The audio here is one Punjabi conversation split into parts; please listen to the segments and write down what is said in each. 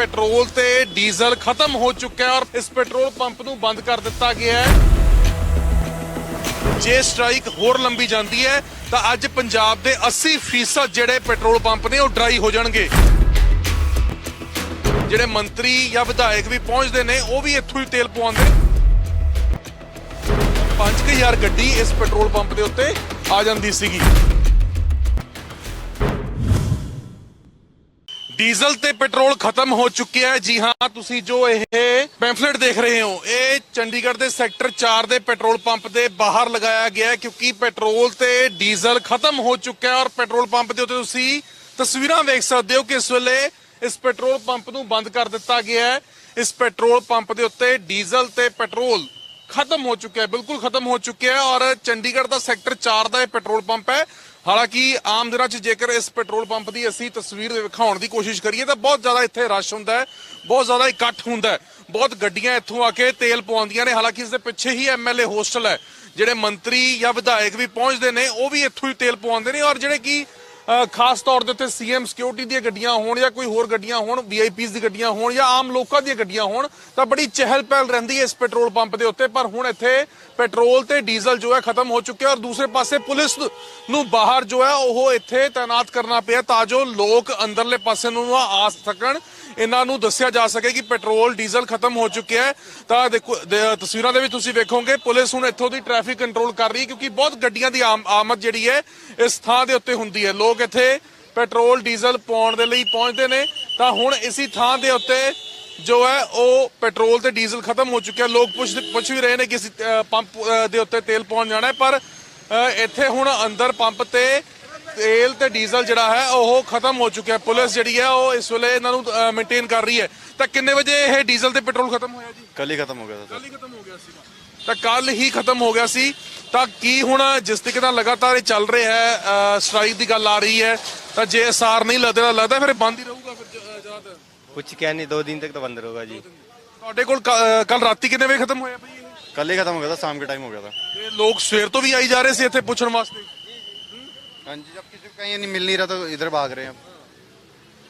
ਪੈਟਰੋਲ ਤੇ ਡੀਜ਼ਲ ਖਤਮ ਹੋ ਚੁੱਕਾ ਹੈ ਔਰ ਇਸ ਪੈਟਰੋਲ ਪੰਪ ਨੂੰ ਬੰਦ ਕਰ ਦਿੱਤਾ ਗਿਆ ਹੈ। ਜੇ ਸਟ੍ਰਾਈਕ ਹੋਰ ਲੰਬੀ ਜਾਂਦੀ ਹੈ, ਤਾਂ ਅੱਜ ਪੰਜਾਬ ਦੇ 80% ਜਿਹੜੇ ਪੈਟਰੋਲ ਪੰਪ ਨੇ, ਉਹ ਡਰਾਈ ਹੋ ਜਾਣਗੇ। ਜਿਹੜੇ ਮੰਤਰੀ ਜਾਂ ਵਿਧਾਇਕ ਵੀ ਪਹੁੰਚਦੇ ਨੇ, ਉਹ ਵੀ ਇੱਥੋਂ ਹੀ ਤੇਲ ਪਵਾਉਂਦੇ 5000 ਗੱਡੀ ਇਸ ਪੈਟਰੋਲ ਪੰਪ ਦੇ ਉੱਤੇ ਆ ਜਾਂਦੀ ਸੀਗੀ। ਡੀਜ਼ਲ ਤੇ ਪੈਟਰੋਲ ਖਤਮ ਹੋ ਚੁੱਕਿਆ ਹੈ। ਜੀ ਹਾਂ, ਤੁਸੀਂ ਜੋ ਇਹ ਪੈਂਫਲੇਟ ਦੇਖ ਰਹੇ ਹੋ, ਇਹ ਚੰਡੀਗੜ੍ਹ ਦੇ ਸੈਕਟਰ 4 ਦੇ ਪੈਟਰੋਲ ਪੰਪ ਦੇ ਬਾਹਰ ਲਗਾਇਆ ਗਿਆ ਕਿਉਂਕਿ ਪੈਟਰੋਲ ਤੇ ਡੀਜ਼ਲ ਖਤਮ ਹੋ ਚੁੱਕਿਆ ਔਰ ਪੈਟਰੋਲ ਪੰਪ ਦੇ ਉੱਤੇ ਤੁਸੀਂ ਤਸਵੀਰਾਂ ਦੇਖ ਸਕਦੇ ਹੋ ਕਿ ਇਸ ਵੇਲੇ ਇਸ ਪੈਟਰੋਲ ਪੰਪ ਨੂੰ ਬੰਦ ਕਰ ਦਿੱਤਾ ਗਿਆ ਹੈ। ਇਸ ਪੈਟਰੋਲ ਪੰਪ ਦੇ ਉੱਤੇ ਡੀਜ਼ਲ ਤੇ ਪੈਟਰੋਲ ਖਤਮ ਹੋ ਚੁੱਕਿਆ ਹੈ, ਬਿਲਕੁਲ ਖਤਮ ਹੋ ਚੁੱਕਿਆ ਹੈ ਔਰ ਚੰਡੀਗੜ੍ਹ ਦਾ ਸੈਕਟਰ 4 ਦਾ ਇਹ ਪੈਟਰੋਲ ਪੰਪ ਹੈ। ਹਾਲਾਂਕਿ ਆਮ ਦਿਨਾਂ 'ਚ ਜੇਕਰ ਇਸ ਪੈਟਰੋਲ ਪੰਪ ਦੀ ਅਸੀਂ ਤਸਵੀਰ ਵਿਖਾਉਣ ਦੀ ਕੋਸ਼ਿਸ਼ ਕਰੀਏ, ਤਾਂ ਬਹੁਤ ਜ਼ਿਆਦਾ ਇੱਥੇ ਰਸ਼ ਹੁੰਦਾ ਹੈ, ਬਹੁਤ ਜ਼ਿਆਦਾ ਇਕੱਠ ਹੁੰਦਾ ਹੈ। ਬਹੁਤ ਗੱਡੀਆਂ ਇੱਥੋਂ ਆ ਕੇ ਤੇਲ ਪਵਾਉਂਦੀਆਂ ਨੇ, ਹਾਲਾਂਕਿ ਇਸ ਦੇ ਪਿੱਛੇ ਹੀ ਐਮਐਲਏ ਹੋਸਟਲ ਹੈ, ਜਿਹੜੇ ਮੰਤਰੀ ਜਾਂ ਵਿਧਾਇਕ ਵੀ ਪਹੁੰਚਦੇ ਨੇ, ਉਹ ਵੀ ਇੱਥੋਂ ਹੀ ਤੇਲ ਪਵਾਉਂਦੇ ਨੇ ਔਰ ਜਿਹੜੇ ਕਿ ਖਾਸ ਤੌਰ ਦੇ ਉੱਤੇ ਸੀਐਮ ਸਿਕਿਉਰਿਟੀ ਦੀਆਂ ਗੱਡੀਆਂ ਹੋਣ ਜਾਂ ਕੋਈ ਹੋਰ ਗੱਡੀਆਂ ਹੋਣ ਵੀਆਈਪੀਜ਼ ਦੀ ਗੱਡੀਆਂ ਹੋਣ ਜਾਂ ਆਮ ਲੋਕਾਂ ਦੀਆਂ ਗੱਡੀਆਂ ਹੋਣ, ਤਾਂ ਬੜੀ ਚਹਿਲ ਪਹਿਲ ਰਹਿੰਦੀ ਹੈ ਇਸ ਪੈਟਰੋਲ ਪੰਪ ਦੇ ਉੱਤੇ। ਪਰ ਹੁਣ ਇੱਥੇ ਪੈਟਰੋਲ ਤੇ ਡੀਜ਼ਲ ਜੋ ਹੈ ਖਤਮ ਹੋ ਚੁੱਕਿਆ ਔਰ ਦੂਸਰੇ ਪਾਸੇ ਪੁਲਿਸ ਨੂੰ ਬਾਹਰ ਜੋ ਹੈ ਉਹ ਇੱਥੇ ਤਾਇਨਾਤ ਕਰਨਾ ਪਿਆ ਤਾਂ ਜੋ ਲੋਕ ਅੰਦਰਲੇ ਪਾਸੇ ਨੂੰ ਨਾ ਆ ਸਕਣ। ਇਹਨਾਂ ਨੂੰ ਦੱਸਿਆ ਜਾ ਸਕੇ ਕਿ ਪੈਟਰੋਲ, ਡੀਜ਼ਲ ਖਤਮ ਹੋ ਚੁੱਕਿਆ ਹੈ। ਤਾਂ ਦੇਖੋ ਤਸਵੀਰਾਂ ਦੇ ਵਿੱਚ ਤੁਸੀਂ ਵੇਖੋਗੇ, ਪੁਲਿਸ ਹੁਣ ਇੱਥੋਂ ਦੀ ਟ੍ਰੈਫਿਕ ਕੰਟਰੋਲ ਕਰ ਰਹੀ ਹੈ, ਕਿਉਂਕਿ ਬਹੁਤ ਗੱਡੀਆਂ ਦੀ ਆਮ- ਆਮਦ ਜਿਹੜੀ ਹੈ, ਇਸ ਥਾਂ ਦੇ ਉੱਤੇ ਹੁੰਦੀ ਹੈ। ਲੋਕ ਇੱਥੇ ਪੈਟਰੋਲ, ਡੀਜ਼ਲ ਪਾਉਣ ਦੇ ਲਈ ਪਹੁੰਚਦੇ ਨੇ। ਤਾਂ ਹੁਣ ਇਸੀ ਥਾਂ ਦੇ ਉੱਤੇ ਜੋ ਹੈ, ਉਹ ਪੈਟਰੋਲ ਤੇ ਡੀਜ਼ਲ ਖਤਮ ਹੋ ਚੁੱਕਿਆ। ਲੋਕ ਪੁੱਛ ਪੁੱਛ ਵੀ ਰਹੇ ਨੇ ਕਿ ਅਸੀਂ ਪੰਪ ਦੇ ਉੱਤੇ ਤੇਲ ਪਾਉਣ ਜਾਣਾ ਪਰ ਇੱਥੇ ਹੁਣ ਅੰਦਰ ਪੰਪ ਤੇ ਤੇਲ ਤੇ ਡੀਜ਼ਲ ਜਿਹੜਾ ਹੈ ਉਹ ਖਤਮ ਹੋ ਚੁੱਕਿਆ ਪੁਲਿਸ ਜਿਹੜੀ ਹੈ ਉਹ ਇਸ ਵੇਲੇ ਇਹਨਾਂ ਨੂੰ ਮੇਨਟੇਨ ਕਰ ਰਹੀ ਹੈ। ਤਾਂ ਕਿੰਨੇ ਵਜੇ ਇਹ ਡੀਜ਼ਲ ਤੇ ਪੈਟਰੋਲ ਖਤਮ ਹੋਇਆ ਜੀ? ਕੱਲ ਹੀ ਖਤਮ ਹੋ ਗਿਆ ਸਰ। ਕੱਲ ਹੀ ਖਤਮ ਹੋ ਗਿਆ ਸੀ। ਤਾਂ ਕੱਲ ਹੀ ਖਤਮ ਹੋ ਗਿਆ ਸੀ। ਤਾਂ ਕੀ ਹੁਣ ਜਿਸ ਤਰੀਕੇ ਨਾਲ ਲਗਾਤਾਰ ਇਹ ਚੱਲ ਰਿਹਾ ਹੈ ਸਟ੍ਰਾਈਕ ਦੀ ਗੱਲ ਆ ਰਹੀ ਹੈ ਤਾਂ ਜੇ ਅਸਾਰ ਨਹੀਂ ਲੱਗਦਾ ਲੱਗਦਾ ਫਿਰ ਬੰਦ ਹੀ ਰਹੂਗਾ ਫਿਰ ਜ਼ਿਆਦਾ ਕੁਝ ਕਹਿ ਨਹੀਂ ਦੋ ਦਿਨ ਤੱਕ ਤਾਂ ਬੰਦ ਰਹੂਗਾ ਜੀ। ਤੁਹਾਡੇ ਕੋਲ ਕੱਲ ਰਾਤੀ ਕਿੰਨੇ ਵਜੇ ਖਤਮ ਹੋਇਆ ਭਈ ਇਹ? ਕੱਲ ਹੀ ਖਤਮ ਹੋ ਗਿਆ ਤਾਂ ਸ਼ਾਮ ਦੇ ਟਾਈਮ ਹੋ ਗਿਆ ਤਾਂ ਲੋਕ ਸਵੇਰ ਤੋਂ ਵੀ ਆਈ ਜਾ ਰਹੇ ਸੀ ਇੱਥੇ ਪੁੱਛਣ ਵਾਸਤੇ। हाँ जी जब किसी को कहीं नहीं मिल नहीं रहा तो इधर भाग रहे हैं अब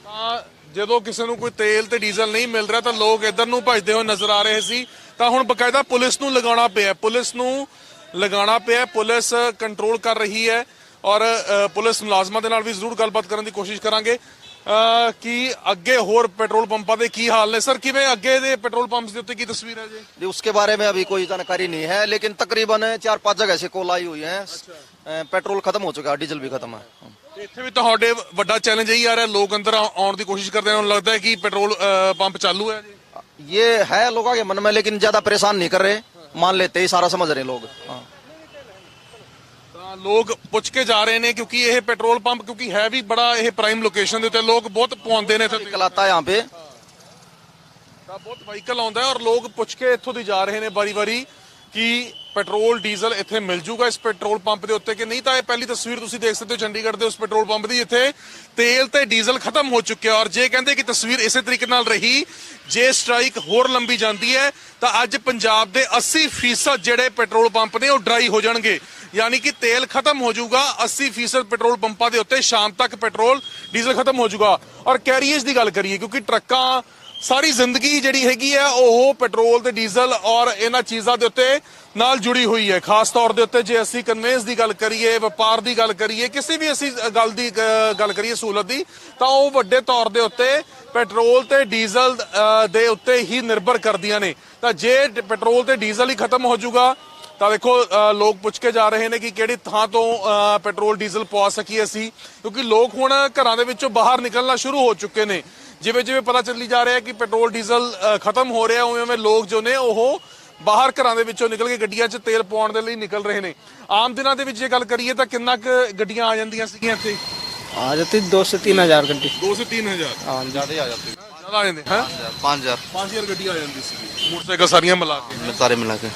ਤਾਂ ਜਦੋਂ ਕਿਸੇ ਨੂੰ ਕੋਈ ਤੇਲ ਤੇ ਡੀਜ਼ਲ ਨਹੀਂ ਮਿਲ ਰਿਹਾ ਤਾਂ ਲੋਕ ਇੱਧਰ ਨੂੰ ਭੱਜਦੇ ਹੋਏ ਨਜ਼ਰ ਆ ਰਹੇ ਸੀ ਤਾਂ ਹੁਣ ਬਕਾਇਦਾ ਪੁਲਿਸ ਨੂੰ ਲਗਾਉਣਾ ਪਿਆ ਪੁਲਿਸ ਨੂੰ ਲਗਾਉਣਾ ਪਿਆ ਪੁਲਿਸ ਕੰਟਰੋਲ ਕਰ ਰਹੀ ਹੈ ਔਰ ਅ, ਪੁਲਿਸ ਮੁਲਾਜ਼ਮਾਂ ਦੇ ਨਾਲ ਵੀ ਜ਼ਰੂਰ ਗੱਲਬਾਤ ਕਰਨ ਦੀ ਕੋਸ਼ਿਸ਼ ਕਰਾਂਗੇ ਅ, ਕਿ ਅੱਗੇ ਹੋਰ ਪੈਟਰੋਲ ਪੰਪਾਂ ਦੇ ਕੀ ਹਾਲ ਨੇ ਸਰ ਕਿਵੇਂ ਅੱਗੇ ਦੇ ਪੈਟਰੋਲ ਪੰਪਸ ਦੇ ਉੱਤੇ ਕੀ ਤਸਵੀਰ ਹੈ ਜੀ जी, उसके बारे में अभी कोई जानकारी नहीं है लेकिन तकरीबन चार पांच जगह से कॉल आई हुई है अ, पेट्रोल खत्म हो चुका है डीजल भी खत्म है ਤੇ ਇੱਥੇ ਵੀ ਤੁਹਾਡੇ ਵੱਡਾ ਚੈਲੰਜ ਇਹੀ ਆ ਰਿਹਾ ਲੋਕ ਅੰਦਰ ਆ- ਆਉਣ ਦੀ ਕੋਸ਼ਿਸ਼ ਕਰਦੇ ਨੇ ਉਹਨਾਂ ਨੂੰ ਲੱਗਦਾ ਹੈ ਕਿ ਪੈਟਰੋਲ ਅ, ਪੰਪ ਚਾਲੂ ਹੈ ਜੀ ये है लोगों के मन में लेकिन ज्यादा परेशान नहीं कर रहे मान लेते ही सारा समझ रहे हैं लोग हाँ। ਤਾਂ ਲੋਕ ਪੁੱਛ ਕੇ ਜਾ ਰਹੇ ਨੇ ਕਿਉਂਕਿ ਇਹ ਪੈਟਰੋਲ ਪੰਪ ਕਿਉਂਕਿ ਹੈ ਵੀ ਬੜਾ ਇਹ ਪ੍ਰਾਈਮ ਲੋਕੇਸ਼ਨ ਦੇ ਉੱਤੇ ਲੋਕ ਬਹੁਤ ਪਵਾਉਂਦੇ ਨੇ ਇੱਥੇ निकल आता है यहाँ पे ਤਾਂ ਬਹੁਤ ਵਾਹੀਕਲ ਆਉਂਦਾ ਹੈ ਔਰ ਲੋਕ ਪੁੱਛ ਕੇ ਇੱਥੋਂ ਦੀ ਜਾ ਰਹੇ ਨੇ ਵਾਰੀ-ਵਾਰੀ ਕਿ ਪੈਟਰੋਲ ਡੀਜ਼ਲ ਇੱਥੇ ਮਿਲ ਜੂਗਾ ਇਸ ਪੈਟਰੋਲ ਪੰਪ ਦੇ ਉੱਤੇ ਕਿ ਨਹੀਂ ਤਾਂ ਇਹ ਪਹਿਲੀ ਤਸਵੀਰ ਤੁਸੀਂ ਦੇਖ ਸਕਦੇ ਹੋ ਚੰਡੀਗੜ੍ਹ ਦੇ ਉਸ ਪੈਟਰੋਲ ਪੰਪ ਦੀ ਇੱਥੇ ਤੇਲ ਤੇ ਡੀਜ਼ਲ ਖਤਮ ਹੋ ਚੁੱਕਿਆ ਔਰ ਜੇ ਕਹਿੰਦੇ ਕਿ ਤਸਵੀਰ ਇਸੇ ਤਰੀਕੇ ਨਾਲ ਰਹੀ ਜੇ ਸਟ੍ਰਾਈਕ ਹੋਰ ਲੰਬੀ ਜਾਂਦੀ ਹੈ ਤਾਂ ਅੱਜ ਪੰਜਾਬ ਦੇ 80% ਜਿਹੜੇ ਪੈਟਰੋਲ ਪੰਪ ਨੇ ਉਹ ਡਰਾਈ ਹੋ ਜਾਣਗੇ ਯਾਨੀ ਕਿ ਤੇਲ ਖਤਮ ਹੋ ਜਾਊਗਾ 80% ਪੈਟਰੋਲ ਪੰਪਾਂ ਦੇ ਉੱਤੇ ਸ਼ਾਮ ਤੱਕ ਪੈਟਰੋਲ, ਡੀਜ਼ਲ ਖਤਮ ਹੋ ਜਾਊਗਾ। ਔਰ ਕੈਰੀਅਰਸ ਦੀ ਗੱਲ ਕਰੀਏ, ਕਿਉਂਕਿ ਟਰੱਕਾਂ ਸਾਰੀ ਜ਼ਿੰਦਗੀ ਜਿਹੜੀ ਹੈਗੀ ਆ ਉਹ ਪੈਟਰੋਲ ਤੇ ਡੀਜ਼ਲ ਔਰ ਇਹਨਾਂ ਚੀਜ਼ਾਂ ਦੇ ਉੱਤੇ ਨਾਲ ਜੁੜੀ ਹੋਈ ਹੈ। ਖਾਸ ਤੌਰ ਦੇ ਉੱਤੇ ਜੇ ਅਸੀਂ ਕਨਵੇਂਸ ਦੀ ਗੱਲ ਕਰੀਏ, ਵਪਾਰ ਦੀ ਗੱਲ ਕਰੀਏ, ਕਿਸੇ ਵੀ ਅਸੀਂ ਗੱਲ ਦੀ ਗੱਲ ਕਰੀਏ ਸਹੂਲਤ ਦੀ, ਤਾਂ ਉਹ ਵੱਡੇ ਤੌਰ ਦੇ ਉੱਤੇ ਪੈਟਰੋਲ ਤੇ ਡੀਜ਼ਲ ਦੇ ਉੱਤੇ ਹੀ ਨਿਰਭਰ ਕਰਦੀਆਂ ਨੇ। ਤਾਂ ਜੇ ਪੈਟਰੋਲ ਤੇ ਡੀਜ਼ਲ ਹੀ ਖਤਮ ਹੋ ਜਾਊਗਾ ਤਾਂ ਦੇਖੋ ਲੋਕ ਪੁੱਛ ਕੇ ਜਾ ਰਹੇ ਨੇ ਕਿ ਕਿਹੜੀ ਥਾਂ ਤੋਂ ਪੈਟਰੋਲ ਡੀਜ਼ਲ ਪਵਾ ਸਕੀਏ ਅਸੀਂ। ਕਿਉਂਕਿ ਲੋਕ ਹੁਣ ਘਰਾਂ ਦੇ ਵਿੱਚੋਂ ਬਾਹਰ ਨਿਕਲਣਾ ਸ਼ੁਰੂ ਹੋ ਚੁੱਕੇ ਨੇ। ਜਿਵੇਂ ਜਿਵੇਂ ਪਤਾ ਚੱਲੀ ਜਾ ਰਿਹਾ ਕਿ ਪੈਟਰੋਲ ਡੀਜ਼ਲ ਖਤਮ ਹੋ ਰਿਹਾ ਉਵੇਂ ਉਵੇਂ ਲੋਕ ਜੋ ਨੇ ਉਹ ਬਾਹਰ ਘਰਾਂ ਦੇ ਵਿੱਚੋਂ ਨਿਕਲ ਕੇ ਗੱਡੀਆਂ 'ਚ ਤੇਲ ਪਾਉਣ ਦੇ ਲਈ ਨਿਕਲ ਰਹੇ ਨੇ। ਆਮ ਦਿਨਾਂ ਦੇ ਵਿੱਚ ਜੇ ਗੱਲ ਕਰੀਏ ਤਾਂ ਕਿੰਨਾ ਕੁ ਗੱਡੀਆਂ ਆ ਜਾਂਦੀਆਂ ਸੀਗੀਆਂ ਇੱਥੇ? ਆ ਜਾਂਦੀ 2 ਸੇ 3000 ਗੱਡੀ। 2 ਸੇ 3000 ਹਾਂ ਜ਼ਿਆਦਾ ਆ ਜਾਂਦੀ। ਜ਼ਿਆਦਾ ਆ ਜਾਂਦੇ ਹਾਂ? 5000 5000 ਗੱਡੀ ਆ ਜਾਂਦੀ ਸੀ ਮੋਟਰਸਾਈਕਲ ਸਾਰੀਆਂ ਮਿਲਾ ਕੇ। ਸਾਰੇ ਮਿਲਾ ਕੇ।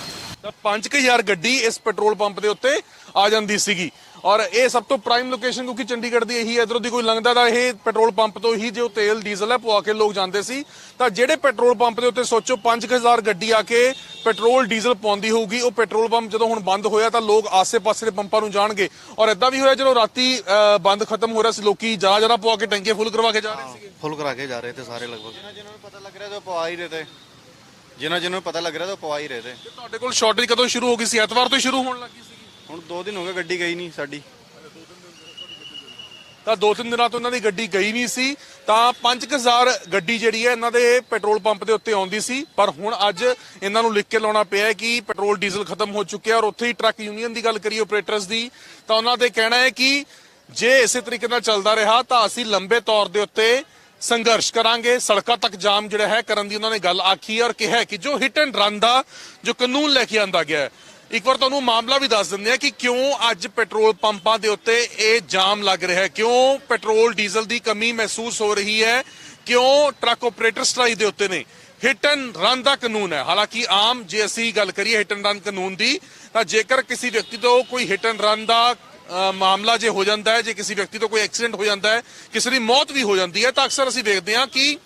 ਤਾਂ 5000 ਗੱਡੀ ਇਸ ਪੈਟਰੋਲ ਪੰਪ ਦੇ ਉੱਤੇ ਆ ਜਾਂਦੀ ਸੀਗੀ। ਔਰ ਇਹ ਸਭ ਤੋਂ ਪ੍ਰਾਈਮ ਲੋਕੇਸ਼ਨ ਕਿਉਂਕਿ ਚੰਡੀਗੜ੍ਹ ਦੀ ਇਹੀ ਇਧਰੋਂ ਦੀ ਕੋਈ ਲੰਘਦਾ ਤਾਂ ਇਹ ਪੈਟਰੋਲ ਪੰਪ ਤੋਂ ਹੀ ਜੋ ਤੇਲ ਡੀਜ਼ਲ ਹੈ ਪਵਾ ਕੇ ਲੋਕ ਜਾਂਦੇ ਸੀ। ਤਾਂ ਜਿਹੜੇ ਪੈਟਰੋਲ ਪੰਪ ਦੇ ਉੱਤੇ ਸੋਚੋ 5000 ਗੱਡੀ ਆ ਕੇ ਪੈਟਰੋਲ ਡੀਜ਼ਲ ਪਾਉਂਦੀ ਹੋਊਗੀ ਉਹ ਪੈਟਰੋਲ ਪੰਪ ਜਦੋਂ ਹੁਣ ਬੰਦ ਹੋਇਆ ਤਾਂ ਲੋਕ ਆਸੇ-ਪਾਸੇ ਦੇ ਪੰਪਾਂ ਨੂੰ ਜਾਣਗੇ। ਔਰ ਇਦਾਂ ਵੀ ਹੋਇਆ ਜਦੋਂ ਰਾਤੀ ਬੰਦ ਖਤਮ ਹੋ ਰਿਹਾ ਸੀ ਲੋਕੀ ਜਰਾ ਜਰਾ ਪਵਾ ਕੇ ਟੈਂਕੀਆਂ ਫੁੱਲ ਕਰਵਾ ਕੇ ਜਾ ਰਹੇ ਸੀ ਫੁੱਲ ਕਰਾ ਕੇ ਜਾ ਰਹੇ ਤੇ ਸਾਰੇ ਲਗਭਗ। ਜਿਨ੍ਹਾਂ ਜਿਨ੍ਹਾਂ ਨੂੰ ਪਤਾ ਲੱਗ ਰਿਹਾ ਤੇ ਪਵਾ ਹੀ ਰਹੇ ਤੇ। ਜਿਨ੍ਹਾਂ ਜਿਨ੍ਹਾਂ ਨੂੰ ਪਤਾ ਲੱਗ ਰਿਹਾ ਤਾਂ ਪਵਾ ਹੀ ਰਹੇ ਤੇ। ਤੁਹਾਡੇ ਕੋਲ ਸ਼ਾਰਟੇਜ ਕਦੋਂ ਸ਼ੁਰੂ ਹੋ ਗਈ ਸੀ? ਐਤਵਾਰ ਤੋਂ ਸ਼ੁਰੂ ਹੋਣ ਲੱਗੀ ਸੀ ਹੁਣ 2 ਦਿਨ ਹੋ ਗਏ ਗੱਡੀ ਗਈ ਨਹੀਂ ਸਾਡੀ। ਤਾਂ ਦੋ ਤਿੰਨ ਦਿਨਾਂ ਤੋਂ ਇਹਨਾਂ ਦੀ ਗੱਡੀ ਗਈ ਨਹੀਂ ਸੀ। ਤਾਂ 5000 ਗੱਡੀ ਜਿਹੜੀ ਹੈ ਇਹਨਾਂ ਦੇ ਪੈਟਰੋਲ ਪੰਪ ਦੇ ਉੱਤੇ ਆਉਂਦੀ ਸੀ। ਪਰ ਹੁਣ ਅੱਜ ਇਹਨਾਂ ਨੂੰ ਲਿਖ ਕੇ ਲਾਉਣਾ ਪਿਆ ਕਿ ਪੈਟਰੋਲ ਡੀਜ਼ਲ ਖਤਮ ਹੋ ਚੁੱਕਿਆ ਔਰ ਉੱਥੇ ਹੀ ਟਰੱਕ ਯੂਨੀਅਨ ਦੀ ਗੱਲ ਕਰੀ ਆਪਰੇਟਰਸ ਦੀ ਤਾਂ ਉਹਨਾਂ ਦੇ ਕਹਿਣਾ ਹੈ ਕਿ ਜੇ ਇਸੇ ਤਰੀਕੇ ਨਾਲ ਚੱਲਦਾ ਰਿਹਾ ਤਾਂ ਅਸੀਂ ਲੰਬੇ ਤੌਰ ਦੇ ਉੱਤੇ ਸੰਘਰਸ਼ ਕਰਾਂਗੇ, ਸੜਕਾਂ ਤੱਕ ਜਾਮ ਜਿਹੜਾ ਹੈ ਕਰਨ ਦੀ ਉਹਨਾਂ ਨੇ ਗੱਲ ਆਖੀ ਹੈ ਔਰ ਕਿਹਾ ਕਿ ਜੋ ਹਿੱਟ ਐਂਡ ਰਨ ਦਾ ਜੋ ਕਾਨੂੰਨ ਲੈ ਕੇ ਆਂਦਾ ਗਿਆ ਹੈ, ਇੱਕ ਵਾਰ ਤੁਹਾਨੂੰ ਮਾਮਲਾ ਵੀ ਦੱਸ ਦਿੰਦੇ ਆ ਕਿ ਕਿਉਂ ਅੱਜ ਪੈਟਰੋਲ ਪੰਪਾਂ ਦੇ ਉੱਤੇ ਇਹ ਜਾਮ ਲੱਗ ਰਿਹਾ ਹੈ, ਕਿਉਂ ਪੈਟਰੋਲ ਡੀਜ਼ਲ ਦੀ ਕਮੀ ਮਹਿਸੂਸ ਹੋ ਰਹੀ ਹੈ, ਕਿਉਂ ਟਰੱਕ ਆਪਰੇਟਰ ਸਟ੍ਰਾਈਕ ਦੇ ਉੱਤੇ ਨੇ। ਹਿਟ ਐਂਡ ਰਨ ਦਾ ਕਾਨੂੰਨ ਹੈ, ਹਾਲਾਂਕਿ ਆਮ ਜੇ ਅਸੀਂ ਗੱਲ ਕਰੀਏ ਹਿੱਟ ਐਂਡ ਰਨ ਕਾਨੂੰਨ ਦੀ, ਤਾਂ ਜੇਕਰ ਕਿਸੇ ਵਿਅਕਤੀ ਤੋਂ ਕੋਈ ਹਿੱਟ ਐਂਡ ਰਨ ਦਾ ਮਾਮਲਾ ਜੇ ਹੋ ਜਾਂਦਾ ਹੈ, ਜੇ ਕਿਸੇ ਵਿਅਕਤੀ ਤੋਂ ਕੋਈ ਐਕਸੀਡੈਂਟ ਹੋ ਜਾਂਦਾ ਹੈ, ਕਿਸੇ ਦੀ ਮੌਤ ਵੀ ਹੋ ਜਾਂਦੀ ਹੈ, ਤਾਂ ਅਕਸਰ ਅਸੀਂ ਵੇਖਦੇ ਹਾਂ ਕਿ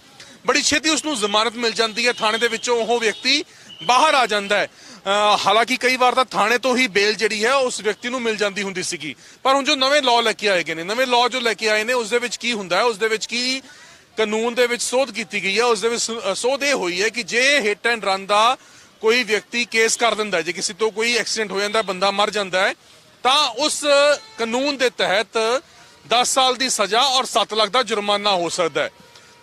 ਬੜੀ ਛੇਤੀ ਉਸ ਨੂੰ ਜ਼ਮਾਨਤ ਮਿਲ ਜਾਂਦੀ ਹੈ, ਥਾਣੇ ਦੇ ਵਿੱਚੋਂ ਉਹ ਵਿਅਕਤੀ ਬਾਹਰ ਆ ਜਾਂਦਾ ਹੈ। ਹਾਲਾਂਕਿ ਕਈ ਵਾਰ ਤਾਂ ਥਾਣੇ ਤੋਂ ਹੀ ਬੇਲ ਜਿਹੜੀ ਹੈ, ਉਸ ਵਿਅਕਤੀ ਨੂੰ ਮਿਲ ਜਾਂਦੀ ਹੁੰਦੀ ਸੀਗੀ। ਪਰ ਹੁਣ ਜੋ ਨਵੇਂ ਲਾਅ ਲੈ ਕੇ ਆਏ ਗਏ ਨੇ, ਨਵੇਂ ਲਾਅ ਜੋ ਲੈ ਕੇ ਆਏ ਨੇ ਉਸ ਦੇ ਵਿੱਚ ਕੀ ਹੁੰਦਾ ਹੈ? ਉਸ ਦੇ ਵਿੱਚ ਕੀ ਕਾਨੂੰਨ ਦੇ ਵਿੱਚ ਸੋਧ ਕੀਤੀ ਗਈ ਹੈ? ਉਸ ਦੇ ਵਿੱਚ ਸੋਧ ਇਹ ਹੋਈ ਹੈ ਕਿ ਜੇ ਹਿੱਟ ਐਂਡ ਰਨ ਦਾ ਕੋਈ ਵਿਅਕਤੀ ਕੇਸ ਕਰ ਦਿੰਦਾ ਜੇ ਕਿਸੇ ਤੋਂ ਕੋਈ ਐਕਸੀਡੈਂਟ ਹੋ ਜਾਂਦਾ ਬੰਦਾ ਮਰ ਜਾਂਦਾ ਹੈ ਤਾਂ ਉਸ ਕਾਨੂੰਨ ਦੇ ਤਹਿਤ 10 ਸਾਲ ਦੀ ਸਜ਼ਾ ਔਰ 7 ਲੱਖ ਦਾ ਜੁਰਮਾਨਾ ਹੋ ਸਕਦਾ ਹੈ।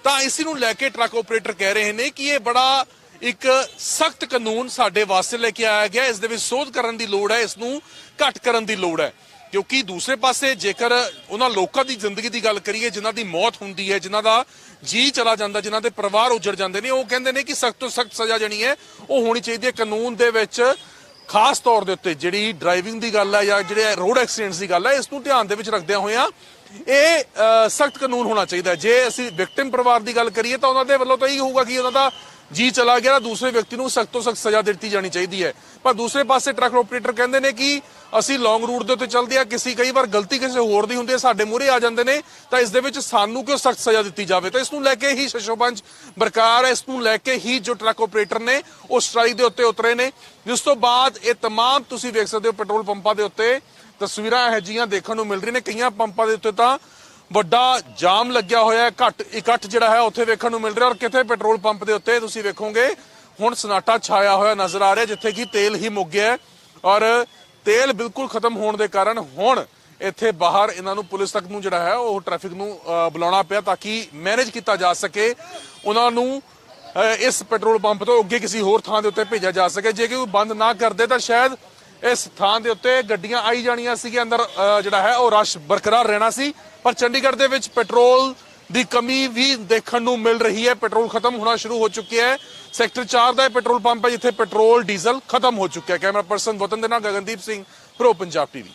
ਤਾਂ ਇਸ ਨੂੰ ਲੈ ਕੇ ਟਰੱਕ ਆਪਰੇਟਰ ਕਹਿ ਰਹੇ ਨੇ ਕਿ ਇਹ ਬੜਾ ਇੱਕ ਸਖਤ ਕਾਨੂੰਨ ਸਾਡੇ ਵਾਸਤੇ ਲੈ ਕੇ ਆਇਆ ਗਿਆ। ਇਸ ਦੇ ਵਿੱਚ ਸੋਧ ਕਰਨ ਦੀ ਲੋੜ ਹੈ, ਇਸ ਨੂੰ ਘੱਟ ਕਰਨ ਦੀ ਲੋੜ ਹੈ। ਕਿਉਂਕਿ ਦੂਸਰੇ ਪਾਸੇ ਜੇਕਰ ਉਹਨਾਂ ਲੋਕਾਂ ਦੀ ਜ਼ਿੰਦਗੀ ਦੀ ਗੱਲ ਕਰੀਏ, ਜਿਨ੍ਹਾਂ ਦੀ ਮੌਤ ਹੁੰਦੀ ਹੈ, ਜਿਨ੍ਹਾਂ ਦਾ ਜੀ ਚਲਾ ਜਾਂਦਾ, ਜਿਨ੍ਹਾਂ ਦੇ ਪਰਿਵਾਰ ਉਜੜ ਜਾਂਦੇ ਨੇ, ਉਹ ਕਹਿੰਦੇ ਨੇ ਕਿ ਸਖਤ ਤੋਂ ਸਖਤ ਸਜ਼ਾ ਜਣੀ ਹੈ, ਉਹ ਹੋਣੀ ਚਾਹੀਦੀ ਹੈ ਕਾਨੂੰਨ ਦੇ ਵਿੱਚ ਖਾਸ ਤੌਰ ਦੇ ਉੱਤੇ ਜਿਹੜੀ ਡਰਾਈਵਿੰਗ ਦੀ ਗੱਲ ਹੈ ਜਾਂ ਜਿਹੜੇ ਰੋਡ ਐਕਸੀਡੈਂਟਸ ਦੀ ਗੱਲ ਹੈ, ਇਸ ਨੂੰ ਧਿਆਨ ਦੇ ਵਿੱਚ ਰੱਖਦਿਆਂ ਹੋਇਆਂ ਇਹ ਸਖਤ ਕਾਨੂੰਨ ਹੋਣਾ ਚਾਹੀਦਾ ਜੇ ਅਸੀਂ ਵਿਕਟਿਮ ਪਰਿਵਾਰ ਦੀ ਗੱਲ ਕਰੀਏ ਤਾਂ ਉਹਨਾਂ ਦੇ ਵੱਲੋਂ ਤਾਂ ਇਹ ਹੋਊਗਾ ਕਿ ਉਹਨਾਂ ਦਾ ਜੀ ਚਲਾ ਗਿਆ, ਦੂਸਰੇ ਵਿਅਕਤੀ ਨੂੰ ਸਖਤ ਤੋਂ ਸਖਤ ਸਜ਼ਾ ਦਿੱਤੀ ਜਾਣੀ ਚਾਹੀਦੀ ਹੈ। ਪਰ ਦੂਸਰੇ ਪਾਸੇ ਟਰੱਕ ਆਪਰੇਟਰ ਕਹਿੰਦੇ ਨੇ ਕਿ ਅਸੀਂ ਲੌਂਗ ਰੂਟ ਦੇ ਉੱਤੇ ਚੱਲਦੇ ਆ ਕਿਸੇ ਕਈ ਵਾਰ ਗਲਤੀ ਕਿਸੇ ਹੋਰ ਦੀ ਹੁੰਦੀ ਹੈ ਸਾਡੇ ਮੂਹਰੇ ਆ ਜਾਂਦੇ ਨੇ ਤਾਂ ਇਸ ਦੇ ਵਿੱਚ ਸਾਨੂੰ ਕਿਉਂ ਸਖਤ ਸਜ਼ਾ ਦਿੱਤੀ ਜਾਵੇ ਤਾਂ ਇਸ ਨੂੰ ਲੈ ਕੇ ਹੀ ਸ਼ਸ਼ੋਪੰਚ ਬਰਕਾਰ ਹੈ ਇਸ ਨੂੰ ਲੈ ਕੇ ਹੀ ਜੋ ਟਰੱਕ ਆਪਰੇਟਰ ਨੇ ਉਹ ਸਟ੍ਰਾਈਕ ਦੇ ਉੱਤੇ ਉਤਰੇ ਨੇ ਜਿਸ ਤੋਂ ਬਾਅਦ ਇਹ तमाम ਤੁਸੀਂ ਵੇਖ ਸਕਦੇ ਹੋ ਪੈਟਰੋਲ ਪੰਪਾਂ ਦੇ ਉੱਤੇ ਤਸਵੀਰਾਂ ਇਹ ਜੀਆਂ ਦੇਖਣ ਨੂੰ ਮਿਲ ਰਹੀਆਂ ਨੇ ਕਈਆਂ ਪੰਪਾਂ ਦੇ ਉੱਤੇ ਤਾਂ ਵੱਡਾ ਜਾਮ ਲੱਗਿਆ ਹੋਇਆ ਹੈ ਘੱਟ ਇਕੱਠ ਜਿਹੜਾ ਹੈ ਉੱਥੇ ਵੇਖਣ ਨੂੰ ਮਿਲ ਰਿਹਾ ਔਰ ਕਿਤੇ ਪੈਟਰੋਲ ਪੰਪ ਦੇ ਉੱਤੇ ਤੁਸੀਂ ਵੇਖੋਗੇ ਹੁਣ ਸਨਾਟਾ ਛਾਇਆ ਹੋਇਆ ਨਜ਼ਰ ਆ ਰਿਹਾ ਜਿੱਥੇ ਕਿ ਤੇਲ ਹੀ ਮੁੱਕ ਗਿਆ ਹੈ ਔਰ ਤੇਲ ਬਿਲਕੁਲ ਖਤਮ ਹੋਣ ਦੇ ਕਾਰਨ ਹੁਣ ਇੱਥੇ ਬਾਹਰ ਇਹਨਾਂ ਨੂੰ ਪੁਲਿਸ ਤੱਕ ਨੂੰ ਜਿਹੜਾ ਹੈ ਉਹ ਟ੍ਰੈਫਿਕ ਨੂੰ ਬੁਲਾਉਣਾ ਪਿਆ ਤਾਂ ਕਿ ਮੈਨੇਜ ਕੀਤਾ ਜਾ ਸਕੇ। ਉਹਨਾਂ ਨੂੰ ਇਸ ਪੈਟਰੋਲ ਪੰਪ ਤੋਂ ਅੱਗੇ ਕਿਸੇ ਹੋਰ ਥਾਂ ਦੇ ਉੱਤੇ ਭੇਜਿਆ ਜਾ ਸਕੇ। ਜੇ ਕਿ ਉਹ ਬੰਦ ਨਾ ਕਰਦੇ ਤਾਂ ਸ਼ਾਇਦ ਇਸ ਥਾਂ ਦੇ ਉੱਤੇ ਗੱਡੀਆਂ ਆਈ ਜਾਣੀਆਂ ਸੀਗੀਆਂ ਅੰਦਰ ਜਿਹੜਾ ਹੈ ਉਹ ਰਸ਼ ਬਰਕਰਾਰ ਰਹਿਣਾ ਸੀ। ਪਰ ਚੰਡੀਗੜ੍ਹ ਦੇ ਵਿੱਚ ਪੈਟਰੋਲ ਦੀ ਕਮੀ ਵੀ ਦੇਖਣ ਨੂੰ ਮਿਲ ਰਹੀ ਹੈ। ਪੈਟਰੋਲ ਖਤਮ ਹੋਣਾ ਸ਼ੁਰੂ ਹੋ ਚੁੱਕਿਆ ਹੈ। ਸੈਕਟਰ 4 ਦਾ ਇਹ ਪੈਟਰੋਲ ਪੰਪ ਹੈ, ਜਿੱਥੇ ਪੈਟਰੋਲ, ਡੀਜ਼ਲ ਖਤਮ ਹੋ ਚੁੱਕਿਆ ਕੈਮਰਾ ਪਰਸਨ ਵਤਨ ਦੇ ਨਾਲ ਗਗਨਦੀਪ ਸਿੰਘ, ਪ੍ਰੋ ਪੰਜਾਬ ਟੀਵੀ।